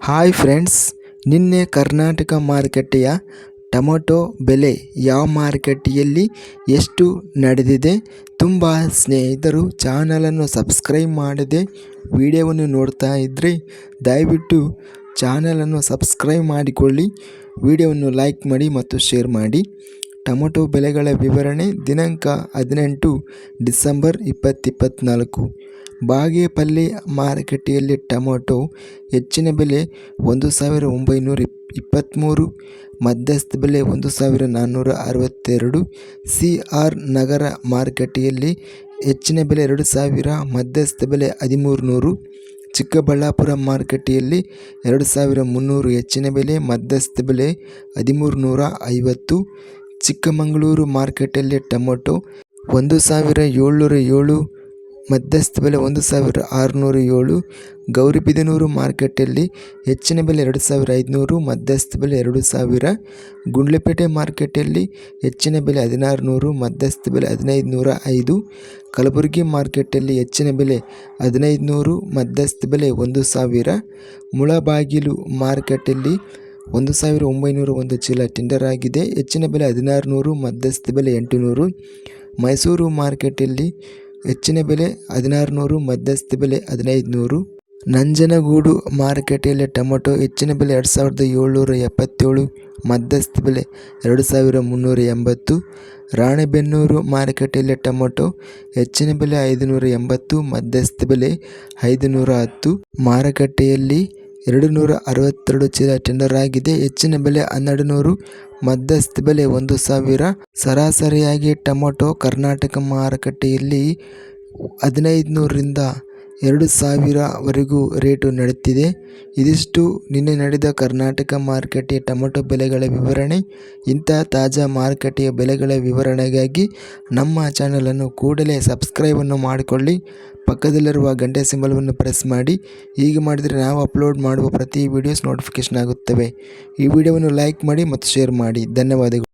Hi friends, ನಿನ್ನೆ ಕರ್ನಾಟಕ ಮಾರುಕಟ್ಟೆಯ tomato ಬೆಲೆ ಯಾವ ಮಾರುಕಟ್ಟೆಯಲ್ಲಿ ಎಷ್ಟು ನಡೆದಿದೆ ತುಂಬ ಸ್ನೇಹಿತರು ಚಾನಲನ್ನು ಸಬ್ಸ್ಕ್ರೈಬ್ ಮಾಡದೆ ವಿಡಿಯೋವನ್ನು ನೋಡ್ತಾ ಇದ್ದರೆ ದಯವಿಟ್ಟು ಚಾನಲನ್ನು ಸಬ್ಸ್ಕ್ರೈಬ್ ಮಾಡಿಕೊಳ್ಳಿ, ವಿಡಿಯೋವನ್ನು ಲೈಕ್ ಮಾಡಿ ಮತ್ತು ಶೇರ್ ಮಾಡಿ. ಟೊಮೊಟೊ ಬೆಲೆಗಳ ವಿವರಣೆ ದಿನಾಂಕ ಹದಿನೆಂಟು ಡಿಸೆಂಬರ್ ಇಪ್ಪತ್ತಿಪ್ಪತ್ತ್ನಾಲ್ಕು ಬಾಗೇಪಲ್ಲಿ ಮಾರುಕಟ್ಟೆಯಲ್ಲಿ ಟೊಮೊಟೊ ಹೆಚ್ಚಿನ ಬೆಲೆ ಒಂದು ಸಾವಿರ ಒಂಬೈನೂರ ಇಪ್ಪತ್ತ್ಮೂರು ಮಧ್ಯಸ್ಥ ಬೆಲೆ ಒಂದು ಸಾವಿರ ನಾನ್ನೂರ ಅರವತ್ತೆರಡು. ಸಿ ಆರ್ ನಗರ ಮಾರುಕಟ್ಟೆಯಲ್ಲಿ ಹೆಚ್ಚಿನ ಬೆಲೆ ಎರಡು ಸಾವಿರ, ಮಧ್ಯಸ್ಥ ಬೆಲೆ ಹದಿಮೂರು ನೂರು. ಚಿಕ್ಕಬಳ್ಳಾಪುರ ಮಾರುಕಟ್ಟೆಯಲ್ಲಿ ಎರಡು ಸಾವಿರ ಮುನ್ನೂರು ಹೆಚ್ಚಿನ ಬೆಲೆ, ಮಧ್ಯಸ್ಥ ಬೆಲೆ ಹದಿಮೂರು ನೂರ ಐವತ್ತು. ಚಿಕ್ಕಮಗಳೂರು ಮಾರುಕಟ್ಟೆಯಲ್ಲಿ ಟೊಮೊಟೊ ಒಂದು ಸಾವಿರ ಏಳ್ನೂರ ಏಳು ಮಧ್ಯಸ್ಥ ಬೆಲೆ ಒಂದು ಸಾವಿರ ಆರುನೂರು ಏಳು ಗೌರಿಬಿದನೂರು ಮಾರ್ಕೆಟಲ್ಲಿ ಹೆಚ್ಚಿನ ಬೆಲೆ ಎರಡು ಸಾವಿರ ಐದುನೂರು, ಮಧ್ಯಸ್ಥ ಬೆಲೆ ಎರಡು ಸಾವಿರ, ಗುಂಡ್ಲಪೇಟೆ ಮಾರ್ಕೆಟಲ್ಲಿ ಹೆಚ್ಚಿನ ಬೆಲೆ ಹದಿನಾರು ನೂರು ಮಧ್ಯಸ್ಥ ಬೆಲೆ ಹದಿನೈದು ನೂರ ಐದು, ಕಲಬುರಗಿ ಮಾರ್ಕೆಟಲ್ಲಿ ಹೆಚ್ಚಿನ ಬೆಲೆ ಹದಿನೈದು ನೂರು ಮಧ್ಯಸ್ಥ ಬೆಲೆ ಒಂದು ಸಾವಿರ, ಮುಳಬಾಗಿಲು ಮಾರ್ಕೆಟಲ್ಲಿ ಒಂದು ಸಾವಿರ ಒಂಬೈನೂರ ಒಂದು ಚೀಲ ಟೆಂಡರ್ ಆಗಿದೆ. ಹೆಚ್ಚಿನ ಬೆಲೆ ಹದಿನಾರು ನೂರು ಮಧ್ಯಸ್ಥ ಬೆಲೆ ಎಂಟು ನೂರು ಮೈಸೂರು ಮಾರ್ಕೆಟಲ್ಲಿ ಹೆಚ್ಚಿನ ಬೆಲೆ ಹದಿನಾರು ನೂರು ಮಧ್ಯಸ್ಥ ಬೆಲೆ ಹದಿನೈದು ನೂರು ನಂಜನಗೂಡು ಮಾರುಕಟ್ಟೆಯಲ್ಲಿ ಟೊಮೊಟೊ ಹೆಚ್ಚಿನ ಬೆಲೆ ಎರಡು ಸಾವಿರದ ಏಳ್ನೂರ ಎಪ್ಪತ್ತೇಳು, ಮಧ್ಯಸ್ಥ ಬೆಲೆ ಎರಡು ಸಾವಿರ ಮುನ್ನೂರ ಎಂಬತ್ತು. ರಾಣೆಬೆನ್ನೂರು ಮಾರುಕಟ್ಟೆಯಲ್ಲಿ ಟೊಮೊಟೊ ಹೆಚ್ಚಿನ ಬೆಲೆ ಐದುನೂರ ಎಂಬತ್ತು, ಮಧ್ಯಸ್ಥ ಬೆಲೆ ಐದುನೂರ ಹತ್ತು. ಮಾರುಕಟ್ಟೆಯಲ್ಲಿ ಎರಡು ನೂರ ಅರವತ್ತೆರಡು ಚೀಲ ಟೆಂಡರ್ ಆಗಿದೆ. ಹೆಚ್ಚಿನ ಬೆಲೆ ಹನ್ನೆರಡು ನೂರು ಮಧ್ಯಸ್ಥ ಬೆಲೆ ಒಂದು ಸಾವಿರ. ಸರಾಸರಿಯಾಗಿ ಟೊಮೊಟೊ ಕರ್ನಾಟಕ ಮಾರುಕಟ್ಟೆಯಲ್ಲಿ ಹದಿನೈದು ನೂರರಿಂದ ಎರಡು ಸಾವಿರವರೆಗೂ ರೇಟು ನಡೆದಿದೆ ಇದಿಷ್ಟು. ನಿನ್ನೆ ನಡೆದ ಕರ್ನಾಟಕ ಮಾರುಕಟ್ಟೆಯ ಟೊಮೆಟೊ ಬೆಲೆಗಳ ವಿವರಣೆ ಇಂತಹ ತಾಜಾ ಮಾರುಕಟ್ಟೆಯ ಬೆಲೆಗಳ ವಿವರಣೆಗಾಗಿ ನಮ್ಮ ಚಾನಲನ್ನು ಕೂಡಲೇ ಸಬ್ಸ್ಕ್ರೈಬನ್ನು ಮಾಡಿಕೊಳ್ಳಿ. ಪಕ್ಕದಲ್ಲಿರುವ ಗಂಟೆ ಸಿಂಬಲವನ್ನು ಪ್ರೆಸ್ ಮಾಡಿ. ಹೀಗೆ ಮಾಡಿದರೆ ನಾವು ಅಪ್ಲೋಡ್ ಮಾಡುವ ಪ್ರತಿ ವಿಡಿಯೋಸ್ ನೋಟಿಫಿಕೇಷನ್ ಆಗುತ್ತವೆ. ಈ ವಿಡಿಯೋವನ್ನು ಲೈಕ್ ಮಾಡಿ ಮತ್ತು ಶೇರ್ ಮಾಡಿ. ಧನ್ಯವಾದಗಳು.